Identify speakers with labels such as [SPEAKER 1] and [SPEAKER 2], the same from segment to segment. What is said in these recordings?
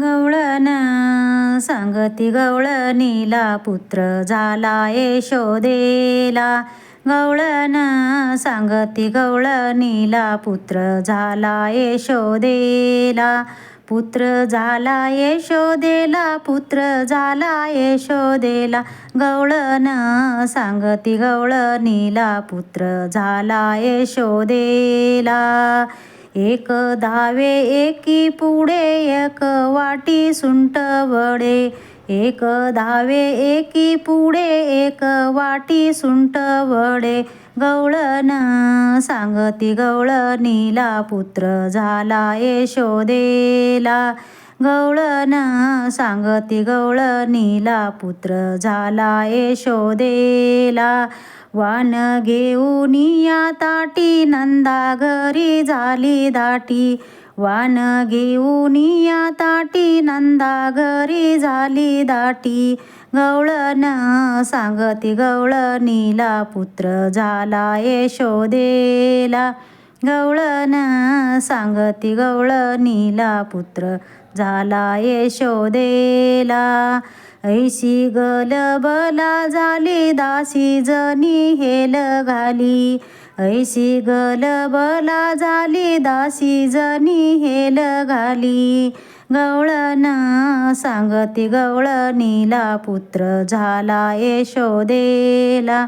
[SPEAKER 1] गवळण सांगती गवळणीला पुत्र झाला यशोदेला. गवळण सांगती गवळणीला पुत्र झाला यशोदेला. पुत्र झाला यशोदेला पुत्र झाला यशोदेला. गवळण सांगती गवळणीला पुत्र झाला यशोदेला. एक धावे एकी पुढे एक वाटी सुंट वडे एक धावे एकी पुढे एक वाटी सुंट वडे गवळण सांगती गवळणीला पुत्र झाला यशोदेला. गवळण सांगती गवळणीला पुत्र झाला यशोदेला. वान घेऊन या ताटी नंदा घरी झाली दाटी. वान घेऊन या ताटी नंदा घरी झाली दाटी. गवळण सांगती गवळणीला पुत्र झाला यशोदेला. गवळण सांगती गवळणीला पुत्र झाला यशोदेला. ऐशी गलबला झाली दासी जनी हेल घाली. ऐशी गलबला झाली दासी जनी हेल घाली. गवळण सांगती गवळणीला पुत्र झाला यशोदेला.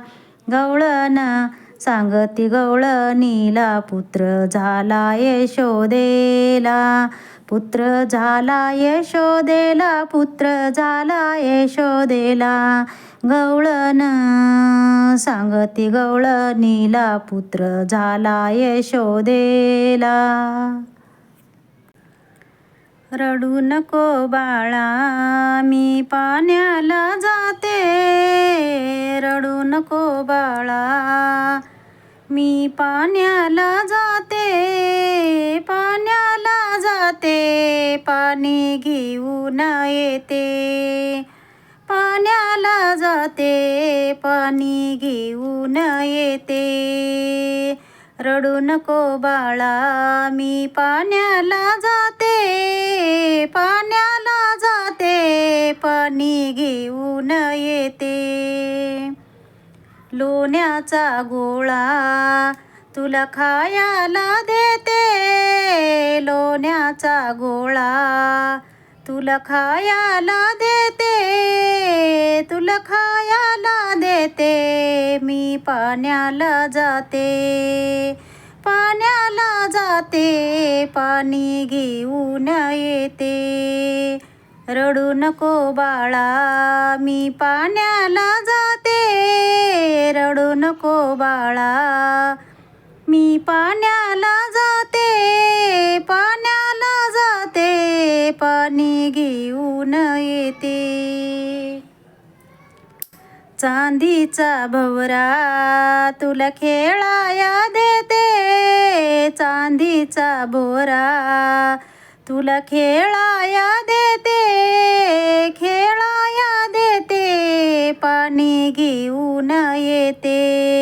[SPEAKER 1] गवळण सांगती गवळणीला पुत्र झाला यशोदेला. पुत्र झाला यशोदेला पुत्र झाला यशोदेला. गवळण सांगती गवळणीला पुत्र झाला यशोदेला. रडू नको बाळा मी पाण्याला जाते. रडू नको बाळा मी पाण्याला जाते. पाणी घेऊन येते. पाण्याला जाते पाणी घेऊन येते. रडू नको बाळा मी पाण्याला जाते पाण्याला जाते पाणी घेऊन येते. लोण्याचा गोळा तुला खायाला देते लोण्याचा गोळा. तुला खायाला देते तुला खायला देते मी पाण्याला जाते. पाण्याला जाते पाणी घेऊन येते. रडू नको बाळा मी पाण्याला जाते. रडू नको बाळा. पाण्याला जाते पाण्याला जाते पाणी घेऊन येते. चांदीचा भवरा तुला खेळाया देते. चांदीचा भोरा तुला खेळाया देते खेळाया देते पाणी घेऊन येते.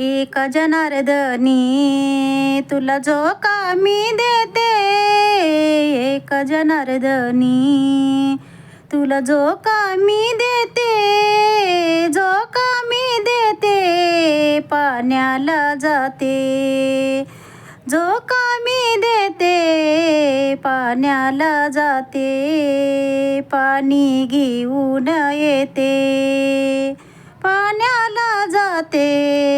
[SPEAKER 1] एक जनार्दनी तुला जो का मी देते. एक जनार्दनी तुला जो का मी देते. जो का मी देते पाण्याला जाते. जो का मी देते पाण्याला जाते. पाणी घेऊन येते. पाण्याला जाते.